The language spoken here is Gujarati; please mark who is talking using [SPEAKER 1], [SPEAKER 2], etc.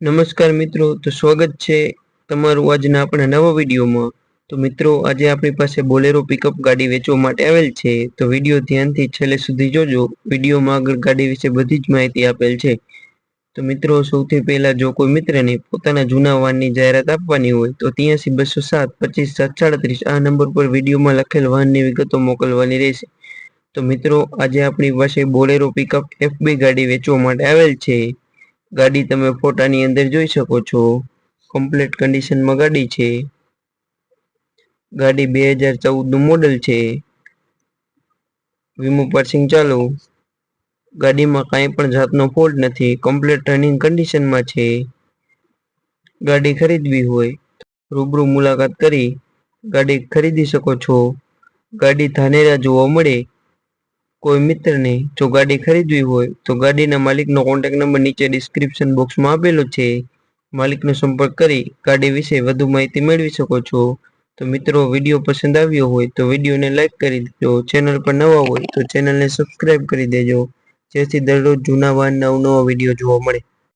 [SPEAKER 1] નમસ્કાર મિત્રો, તો સ્વાગત છે તમારું આજના આપણા નવા વિડીયોમાં. તો મિત્રો, આજે આપણી પાસે બોલેરો પિકઅપ ગાડી વેચવા માટે આવેલ છે. તો વીડિયો ધ્યાનથી છેલ્લે સુધી જોજો. વિડીયોમાં આગળ ગાડી વિશે બધી જ માહિતી આપેલ છે. તો મિત્રો, સૌથી પહેલા જો કોઈ મિત્રને પોતાના જૂના વાહનની જાહેરાત આપવાની હોય, તો ત્યાંસી બસો સાત પચીસ સાત સાડત્રીસ આ નંબર પર વિડીયોમાં લખેલ વાહનની વિગતો મોકલવાની રહેશે. તો મિત્રો, આજે આપણી પાસે બોલેરો પિકઅપ એફબી ગાડી વેચવા માટે આવેલ છે. ગાડી તમે ફોટાની અંદર જોઈ શકો છો. કમ્પ્લીટ કન્ડિશનમાં ગાડી છે. ગાડી બે હજાર ચૌદનું મોડલ છે. વીમો પાર્સિંગ ચાલુ. ગાડીમાં કાંઈ પણ જાતનો ફોલ્ટ નથી. કમ્પ્લીટ રનિંગ કન્ડિશનમાં છે. ગાડી ખરીદવી હોય, રૂબરૂ મુલાકાત કરી, ગાડી ખરીદી શકો છો. ગાડી ધાનેરા જોવા મળે. કોઈ મિત્રને જો ગાડી ખરીદવી હોય, તો ગાડીના માલિકનો કોન્ટેક્ટ નંબર નીચે ડિસ્ક્રિપ્શન બોક્સમાં આપેલો છે. માલિકનો સંપર્ક કરી ગાડી વિશે વધુ માહિતી મેળવી શકો છો. તો મિત્રો, વીડિયો પસંદ આવ્યો હોય, તો વિડીયોને લાઇક કરી દેજો. ચેનલ પર નવા હોય, તો ચેનલને સબસ્ક્રાઇબ કરી દેજો. જેથી દરરોજ જૂના વાહનના નવા વીડિયો જોવા મળે.